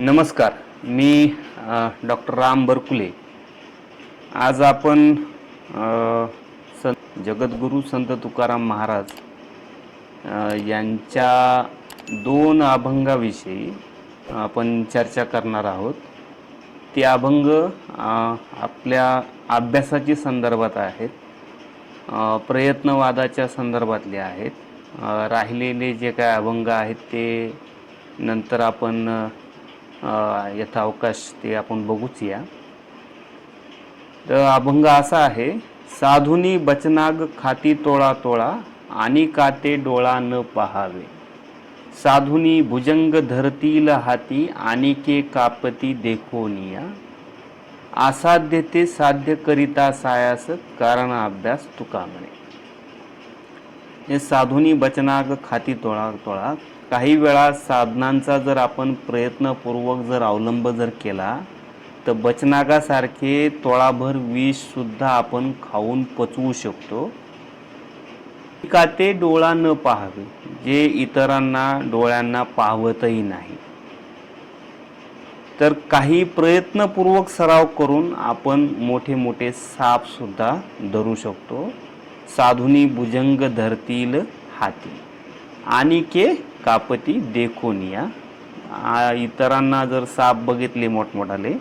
नमस्कार मी डॉक्टर राम बरकुले. आज आपण संत जगद्गुरू संत तुकाराम महाराज यांच्या दोन अभंगाविषयी आपण चर्चा करणार आहोत. ते अभंग आपल्या अभ्यासाची संदर्भात आहेत प्रयत्नवादाच्या संदर्भातले आहेत राहिलेले जे काय अभंग आहेत ते नंतर आपण यथावकाश ते आपण बघूच या. तर अभंग असा आहे साधुनी बचनाग खाती तोळा तोळा आणि काते डोळा न पहावे? साधुनी भुजंग धरतील हाती आणि के कापती देखोनिया असाध्य ते साध्य करिता सायास कारण अभ्यास तुका म्हणे. हे साधुनी बचनाग खाती तोळा तोळा. काही वेळा साधनांचा जर आपण प्रयत्नपूर्वक जर अवलंब जर केला तर बचनागासारखे तोळाभर विषसुद्धा आपण खाऊन पचवू शकतो. का ते डोळा न पाहावे जे इतरांना डोळ्यांना पाहवतही नाही. तर काही प्रयत्नपूर्वक सराव करून आपण मोठे मोठे सापसुद्धा धरू शकतो. साधुनी भुजंग धरतील हाती. आणि के कापती देखोनिया. इतरांना जर साप बघितले मोठमोठाले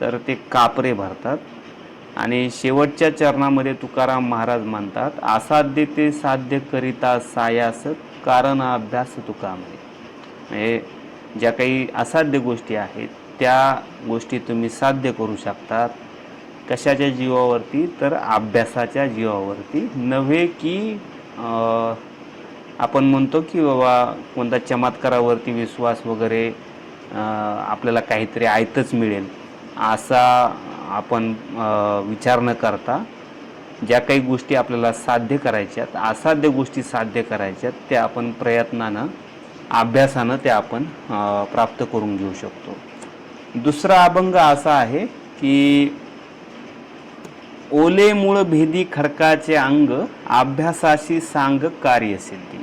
तर ते कापरे भरतात. आणि शेवटच्या चरणामध्ये तुकाराम महाराज म्हणतात असाध्य ते साध्य करिता सायास कारण अभ्यास तुकामध्ये म्हणजे ज्या काही असाध्य गोष्टी आहेत त्या गोष्टी तुम्ही साध्य करू शकतात. कशाच्या जीवावरती? तर अभ्यासाच्या जीवावरती. नव्हे की आपण म्हणतो की बाबा कोणत्या चमत्कारावरती विश्वास वगैरे आपल्याला काहीतरी आयतच मिळेल. असा आपण विचार न करता ज्या काही गोष्टी आपल्याला साध्य करायच्यात असाध्य गोष्टी साध्य करायच्यात त्या आपण प्रयत्नानं अभ्यासानं त्या आपण प्राप्त करून घेऊ शकतो. दुसरा अभंग असा आहे की ओले मूळ भेदी खडकाचे अंग अभ्यासाशी सांग कार्यसिद्धी.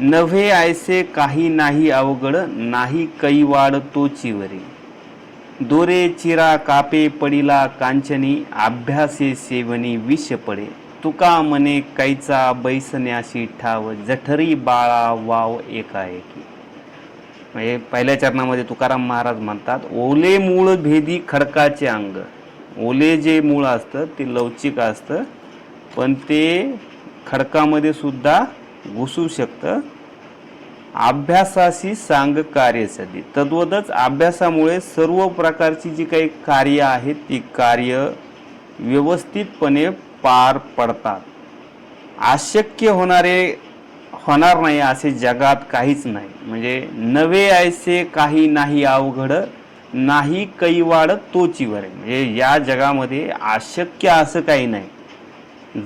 नव्हे ऐसे काही नाही अवघड नाही कैवाड तो चिवरी. दोरे चिरा कापे पडिला कांचनी अभ्यासे सेवनी विष पडे. तुका मने कैचा बैसण्याशी ठाव जठरी बाळा वाव एकाएकी. म्हणजे पहिल्या चरणामध्ये तुकाराम महाराज म्हणतात ओले मूळ भेदी खडकाचे अंग. ओले जे मूळ असतं ते लवचिक असतं पण ते खडकामध्ये सुद्धा घुसू शकतं. अभ्यासाशी सांग कार्यसाठी तद्वतच अभ्यासामुळे सर्व प्रकारची जी काही कार्य आहेत ती कार्य व्यवस्थितपणे पार पडतात. अशक्य होणारे होणार नाही असे जगात काहीच नाही. म्हणजे नवे ऐसे काही नाही अवघड. नाही कैवाड तोचीवर म्हणजे या जगामध्ये अशक्य असं काही नाही.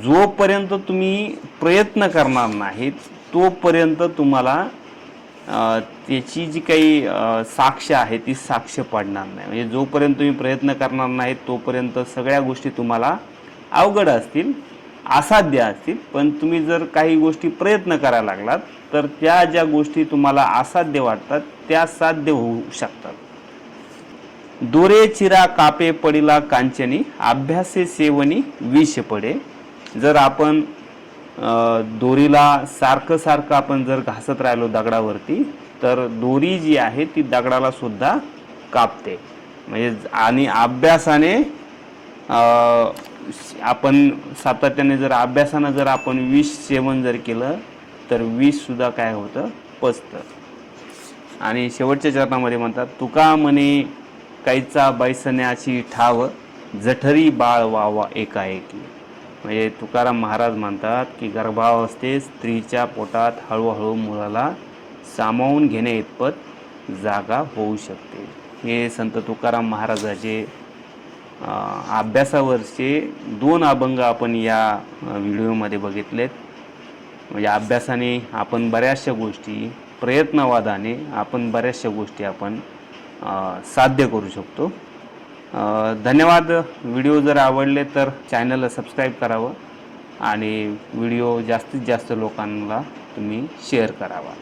जोपर्यंत तुम्ही प्रयत्न करणार नाहीत तोपर्यंत तुम्हाला त्याची जी काही साक्ष आहे ती साक्ष पडणार नाही. म्हणजे जोपर्यंत तुम्ही प्रयत्न करणार नाहीत तोपर्यंत सगळ्या गोष्टी तुम्हाला अवघड असतील असाध्य असतील. पण तुम्ही जर काही गोष्टी प्रयत्न करायला लागलात तर त्या ज्या गोष्टी तुम्हाला असाध्य वाटतात त्या साध्य होऊ शकतात. दोरे चिरा कापे पडिला कांचनी अभ्यासे सेवनी विष पडे. जर आपण दोरीला सारखं सारखं आपण जर घासत राहिलो दगडावरती तर दोरी जी आहे ती दगडाला सुद्धा कापते. म्हणजे आणि अभ्यासाने आपण सातत्याने जर अभ्यासानं जर आपण विष सेवन जर केलं तर विष सुद्धा काय होतं? पचतं. आणि शेवटच्या चरणामध्ये म्हणतात तुका म्हणे कैचा बैसण्याची ठाव जठरी बाळ वावा एकाएकी. म्हणजे तुकाराम महाराज म्हणतात की गर्भावस्थेत स्त्रीच्या पोटात हळूहळू मुलाला सामावून घेणे इतपत जागा होऊ शकते. हे संत तुकाराम महाराजाचे अभ्यासावरचे दोन अभंग आपण या व्हिडिओमध्ये बघितलेत. म्हणजे अभ्यासाने आपण बऱ्याचशा गोष्टी प्रयत्नवादाने आपण बऱ्याचशा गोष्टी आपण साध्य करू शकतो. धन्यवाद. व्हिडिओ जर आवडले तर चॅनलला सबस्क्राईब करावं आणि व्हिडिओ जास्तीत जास्त लोकांना तुम्ही शेअर करावा.